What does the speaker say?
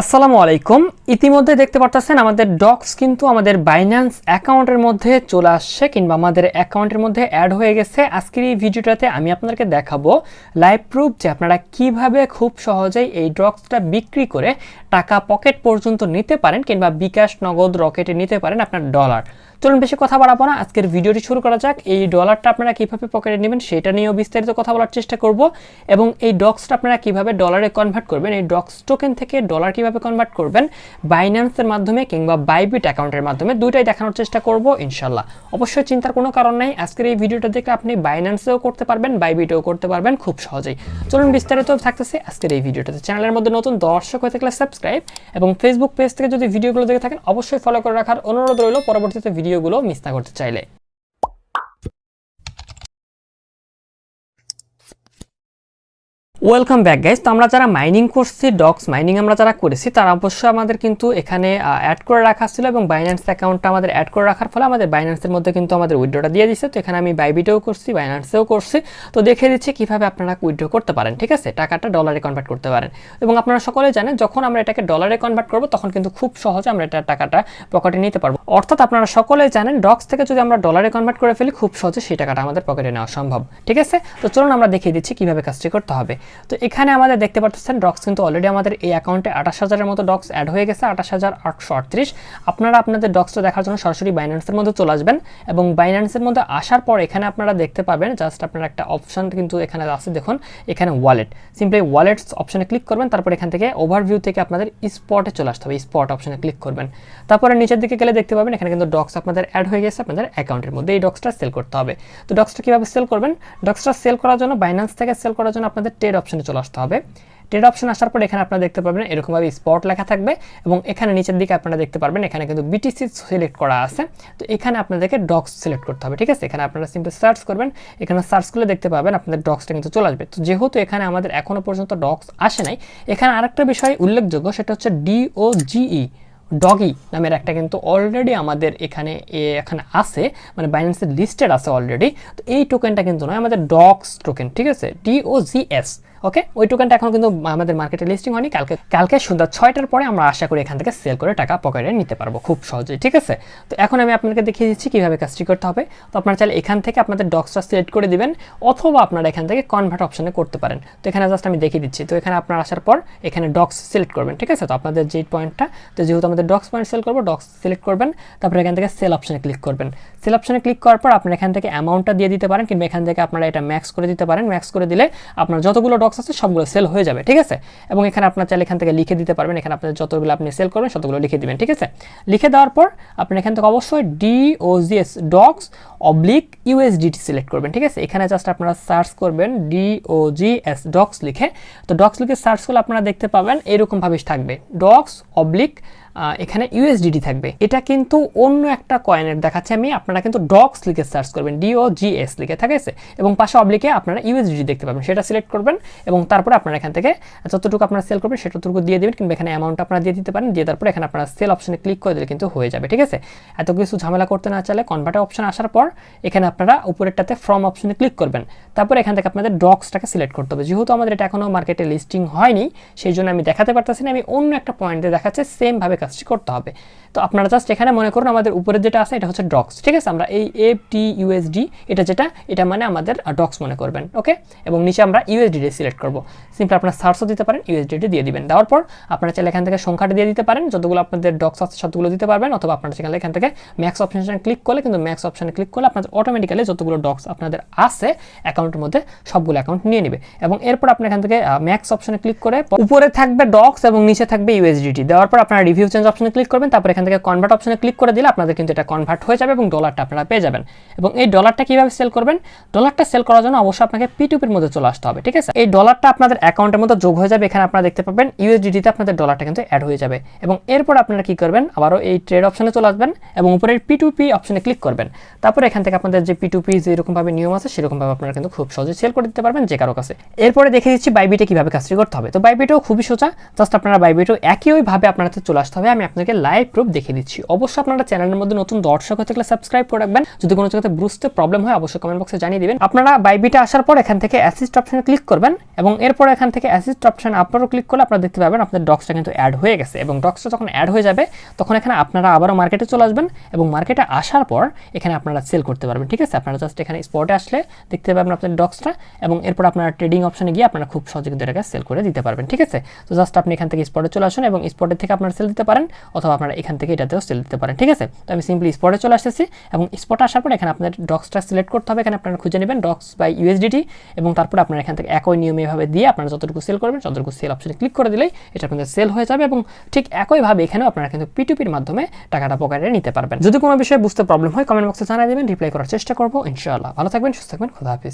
আসসালামু আলাইকুম। ইতিমধ্যে দেখতে পারতেছেন আমাদের ডক্স কিন্তু আমাদের বাইন্যান্স অ্যাকাউন্টের মধ্যে চলে আসছে কিংবা আমাদের অ্যাকাউন্টের মধ্যে অ্যাড হয়ে গেছে। আজকের এই ভিডিওটাতে আমি আপনাদেরকে দেখাবো লাইভ প্রুফ যে আপনারা কীভাবে খুব সহজেই এই ডক্সটা বিক্রি করে টাকা পকেট পর্যন্ত নিতে পারেন কিংবা বিকাশ, নগদ রকেটে নিতে পারেন আপনার ডলার চলুন বেশি কথা বাড়াবো না। আজকের ভিডিওটি শুরু করা যাক। এই ডলারটা আপনারা কীভাবে পকেটে নেবেন সেটা নিয়েও বিস্তারিত কথা বলার চেষ্টা করব এবং এই ডক্সটা আপনারা কীভাবে ডলারে কনভার্ট করবেন, এই ডক্স টোকেন থেকে ডলার কীভাবে কনভার্ট করবেন বাইন্যান্সের মাধ্যমে কিংবা বাইবিট অ্যাকাউন্টের মাধ্যমে দুইটাই দেখানোর চেষ্টা করব ইনশাল্লাহ অবশ্যই চিন্তার কোনো কারণ নেই। আজকের এই ভিডিওটা দেখে আপনি বাইন্যান্সেও করতে পারবেন বাইবিটেও করতে পারবেন খুব সহজেই। চলুন বিস্তারিত থাকতেছে আজকের এই ভিডিওটাতে চ্যানেলের মধ্যে নতুন দর্শক হয়ে থাকলে সাবস্ক্রাইব এবং ফেসবুক পেজ থেকে যদি ভিডিওগুলো দেখে থাকেন, অবশ্যই ফলো করে রাখার অনুরোধ রইল। পরবর্তীতে ভিডিওগুলো মিস না করতে চাইলে। ওয়েলকাম ব্যাক গাইজ তো আমরা যারা মাইনিং করছি ডক্স মাইনিং আমরা যারা করেছি, তারা অবশ্যই আমাদের কিন্তু এখানে অ্যাড করে রাখা ছিল এবং বাইন্যান্স অ্যাকাউন্টটা আমাদের অ্যাড করে রাখার ফলে আমাদের বাইন্যান্সের মধ্যে কিন্তু আমাদের উইড্রোটা দিয়ে দিচ্ছে তো এখানে আমি বাইবিটেও করছি বাইন্যান্সেও করছি। তো দেখে দিচ্ছি কীভাবে আপনারা উইড্রো করতে পারেন, ঠিক আছে? টাকাটা ডলারে কনভার্ট করতে পারেন। এবং আপনারা সকলে জানেন, যখন আমরা এটাকে ডলারে কনভার্ট করব, তখন কিন্তু খুব সহজে আমরা এটা টাকাটা পকেটে নিতে পারব। অর্থাৎ আপনারা সকলেই জানেন ডক্স থেকে যদি আমরা ডলারে কনভার্ট করে ফেলি, খুব সহজে সেই টাকাটা আমাদের পকেটে নেওয়া সম্ভব, ঠিক আছে? তো চলুন আমরা দেখিয়ে দিচ্ছি কীভাবে কাজটি করতে হবে। তো এখানে আমাদের দেখতে পাচ্ছেন ডক্স কিন্তু অলরেডি আমাদের এই অ্যাকাউন্টে আঠাশ হাজারের মতো ডক্স অ্যাড হয়ে গেছে, আঠাশ হাজার আটশো আটত্রিশ। আপনারা আপনাদের ডক্সটা দেখার জন্য সরাসরি বাইন্যান্সের মধ্যে চলে আসবেন এবং বাইন্যান্সের মধ্যে আসার পর এখানে আপনারা দেখতে পাবেন জাস্ট আপনারা একটা অপশন কিন্তু এখানে আছে, দেখুন, এখানে ওয়ালেট সিম্পলি ওয়ালেটস অপশনে ক্লিক করবেন, তারপর এখান থেকে ওভারভিউ থেকে আপনাদের স্পটে চলে আসতে হবে স্পট অপশনে ক্লিক করবেন। তারপরে নিচের দিকে গেলে দেখতে পাবেন, এখানে কিন্তু ডক্স আপনাদের অ্যাড হয়ে গেছে, আপনাদের অ্যাকাউন্টের মধ্যে এই ডক্সটা সেল করতে হবে। তো ডক্সটা কীভাবে সেল করবেন? ডক্সটা সেল করার জন্য বাইন্যান্স থেকে সেল করার জন্য আপনাদের ট্রেড অপশনে চলে আসতে হবে। ট্রেড অপশন আসার পর এখানে আপনারা দেখতে পাবেন এরকমভাবে স্পট লেখা থাকবে এবং এখানে নিচের দিকে আপনারা দেখতে পারবেন এখানে কিন্তু বিটিসি সিলেক্ট করা আছে। তো এখানে আপনাদেরকে ডক্স সিলেক্ট করতে হবে, ঠিক আছে? এখানে আপনারা সিম্পল সার্চ করবেন, এখানে সার্চ করলে দেখতে পাবেন আপনাদের ডক্সটা কিন্তু চলে আসবে। তো যেহেতু এখানে আমাদের এখনও পর্যন্ত ডক্স আসে নাই, এখানে আরেকটা বিষয় উল্লেখযোগ্য, সেটা হচ্ছে ডিও জিই ডগি নামের একটা কিন্তু অলরেডি আমাদের এখানে এখানে আছে মানে বাইন্যান্সের লিস্টেড আছে অলরেডি তো এই টোকেনটা কিন্তু নয়, আমাদের ডগস টোকেন ঠিক আছে? ডিওজিএস ওকে ওই টোকেনটা এখন কিন্তু আমাদের মার্কেটে লিস্টিং হয়নি। কালকে কালকে সন্ধ্যা ছয়টার পরে আমরা আশা করি এখান থেকে সেল করে টাকা পকেটে নিতে পারব খুব সহজেই, ঠিক আছে? তো এখন আমি আপনাকে দেখিয়ে দিচ্ছি কীভাবে কাজটি করতে হবে। তো আপনারা চাইলে এখান থেকে আপনাদের ডক্সটা সিলেক্ট করে দিবেন, অথবা আপনারা এখান থেকে কনভার্ট অপশানে করতে পারেন। তো এখানে জাস্ট আমি দেখিয়ে দিচ্ছি। তো এখানে আপনার আসার পর এখানে ডক্স সিলেক্ট করবেন, ঠিক আছে? তো আপনাদের যে পয়েন্টটা তো যেহেতু আমাদের ডক্স পয়েন্ট সেল করব ডক্স সিলেক্ট করবেন, তারপরে এখান থেকে সেল অপশানে ক্লিক করবেন। সেল অপশানে ক্লিক করার পর আপনার এখান থেকে অ্যামাউন্টটা দিয়ে দিতে পারেন, কিংবা এখান থেকে আপনারা এটা ম্যাক্স করে দিতে পারেন। ম্যাক্স করে দিলে আপনার যতগুলো ডক্স আছে, সবগুলো সেল হয়ে যাবে, ঠিক আছে? এবং এখানে আপনার চাইলে এখান থেকে লিখে দিতে পারবেন, এখানে আপনার যতগুলো আপনি সেল করবেন ততগুলো লিখে দিবেন, ঠিক আছে? লিখে দেওয়ার পর আপনি এখান থেকে অবশ্যই DOGS dogs oblique USDT select করবেন, ঠিক আছে? এখানে জাস্ট আপনারা সার্চ করবেন ডিওজিএস ডক্স লিখে। তো ডক্স লিখে সার্চ করলে আপনারা দেখতে পাবেন, এরকমভাবে থাকবে। ডক্স অবলিক এখানে ইউএসডিটি থাকবে। এটা কিন্তু অন্য একটা কয়েনের দেখাচ্ছে আমি। আপনারা কিন্তু ডক্স লিখে সার্চ করবেন ডিও জিএস লিখে থাকেছে এবং পাশে অবলিকে আপনারা ইউএসডিটি দেখতে পাবেন। সেটা সিলেক্ট করবেন এবং তারপরে আপনারা এখান থেকে যতটুকু আপনারা সেল করবেন সেটুকু দিয়ে দেবেন কিংবা এখানে অ্যামাউন্ট আপনারা দিয়ে দিতে পারেন। দিয়ে তারপরে এখানে আপনারা সেল অপশনে ক্লিক করে দিলে কিন্তু হয়ে যাবে, ঠিক আছে? এত কিছু ঝামেলা করতে না চাইলে কনভার্টার অপশন আসার পর এখানে আপনারা উপরেরটাতে ফ্রম অপশনে ক্লিক করবেন। তারপর এখান থেকে আপনাদের ডক্সটাকে সিলেক্ট করতে হবে। যেহেতু আমাদের এটা এখনও মার্কেটে লিস্টিং হয়নি, সেই জন্য আমি দেখাতে পারতেছি না। আমি অন্য একটা পয়েন্টে দেখাচ্ছে সেমভাবে কাজটি করতে হবে। তো আপনারা জাস্ট এখানে মনে করুন আমাদের উপরে যেটা আছে এটা হচ্ছে ডক্স ঠিক আছে? আমরা এই এফ টি ইউএসডি এটা যেটা, এটা মানে আমাদের ডক্স মনে করবেন, ওকে? এবং নিচে আমরা ইউএসডিটি সিলেক্ট করব। সিম্পলি আপনারা সার্চও দিতে পারেন ইউএসডিটি দিয়ে দিবেন। দেওয়ার পর আপনারা চাইলে এখান থেকে সংখ্যাটা দিয়ে দিতে পারেন, যতগুলো আপনাদের ডক্স আছে সবগুলো দিতে পারবেন, অথবা আপনারা সেখানে এখান থেকে ম্যাক্স অপশনে ক্লিক করলে, কিন্তু ম্যাক্স অপশনে ক্লিক করলে আপনাদের অটোমেটিক্যালি যতগুলো ডক্স আপনাদের আছে অ্যাকাউন্টের মধ্যে সবগুলো অ্যাকাউন্ট নিয়ে নেবে। এবং এরপর আপনি এখান থেকে ম্যাক্স অপশনে ক্লিক করে, উপরে থাকবে ডক্স এবং নিচে থাকবে ইউএসডিটি দেওয়ার পর আপনারা রিভিউ চেঞ্জ অপশনে ক্লিক করবেন, তারপর এখান থেকে কনভার্ট অপশনে ক্লিক করে দিলে আপনাদের কিন্তু এটা কনভার্ট হয়ে যাবে এবং ডলারটা আপনারা পেয়ে যাবেন। এবং এই ডলারটা কীভাবে সেল করবেন? ডলারটা সেল করার জন্য অবশ্যই আপনাকে পিটুপির মধ্যে চলে আসতে হবে, ঠিক আছে? এই ডলারটা আপনাদের অ্যাকাউন্টের মধ্যে যোগ হয়ে যাবে, এখানে আপনারা দেখতে পাবেন ইউএসডিটিতে আপনাদের ডলারটা কিন্তু অ্যাড হয়ে যাবে। এবং এরপর আপনারা কি করবেন? আবারও এই ট্রেড অপশনে চলে আসবেন এবং উপরের পিটুপি অপশনে ক্লিক করবেন। তারপর এখান থেকে আপনাদের যে পিটুপি যেরকমভাবে নিয়ম আছে, সেরকমভাবে আপনারা কিন্তু খুব সহজে সেল করে দিতে পারবেন যে কারও কাছে। এরপরে দেখে দিচ্ছি বাইবিটে কীভাবে কাজটি করতে হবে। তো বাইবিটেও খুবই সোজা জাস্ট আপনারা বাইবিটেও একইভাবে আপনাদের চলে আসতে হবে। হবে, আমি আপনাকে লাইভ প্রুফ দেখিয়ে দিচ্ছি। অবশ্যই আপনারা চ্যানেলের মধ্যে নতুন দর্শক হয়ে থাকলে সাবস্ক্রাইব করে রাখবেন। যদি কোনো জায়গাতে বুঝতে প্রবলেম হয়, অবশ্যই কমেন্ট বক্সে জানিয়ে দিবেন। আপনারা বাইবিটা আসার পর এখান থেকে অ্যাসিস্ট অপশনে ক্লিক করবেন এবং এরপর এখান থেকে অ্যাসিস্ট অপশন আপনারও ক্লিক করলে আপনারা দেখতে পাবেন আপনাদের ডক্সটা কিন্তু অ্যাড হয়ে গেছে এবং ডক্সটা যখন অ্যাড হয়ে যাবে, তখন এখানে আপনারা আবারও মার্কেটে চলে আসবেন এবং মার্কেটে আসার পর এখানে আপনারা সেল করতে পারবেন, ঠিক আছে? আপনারা জাস্ট এখানে স্পটে আসলে দেখতে পাবেন আপনাদের ডক্সটা এবং এরপর আপনারা ট্রেডিং অপশনে গিয়ে আপনারা খুব সহজে কিন্তু এটাকে সেল করে দিতে পারবেন, ঠিক আছে? তো জাস্ট আপনি এখান থেকে স্পটে চলে আসুন এবং স্পটের থেকে আপনারা সেল দিতে পারেন অথবা আপনারা এখান থেকে এটাতেও সেল দিতে পারেন, ঠিক আছে? তো আমি সিম্পলি স্পটে চলে আসতেছি এবং স্পটে আসার পর এখানে আপনাদের ডক্সটা সিলেক্ট করতে হবে। এখানে আপনারা খুঁজে নেবেন ডক্স বাই ইউএসডিটি এবং তারপর আপনারা এখান থেকে একই নিয়মে এভাবে দিয়ে আপনারা যতটুকু সেল করবেন ততটুকু সেল অপশনে ক্লিক করে দিলেই এটা আপনাদের সেল হয়ে যাবে এবং ঠিক একইভাবে এখানেও আপনারা কিন্তু পিটুপির মাধ্যমে টাকাটা পকেটে নিতে পারবেন। যদি কোনো বিষয়ে বুঝতে প্রবলেম হয় কমেন্ট বক্সে জানিয়ে দেবেন রিপ্লাই করার চেষ্টা করব। ইনশাআল্লাহ। ভালো থাকবেন, সুস্থ থাকবেন, খুদা হাফিজ।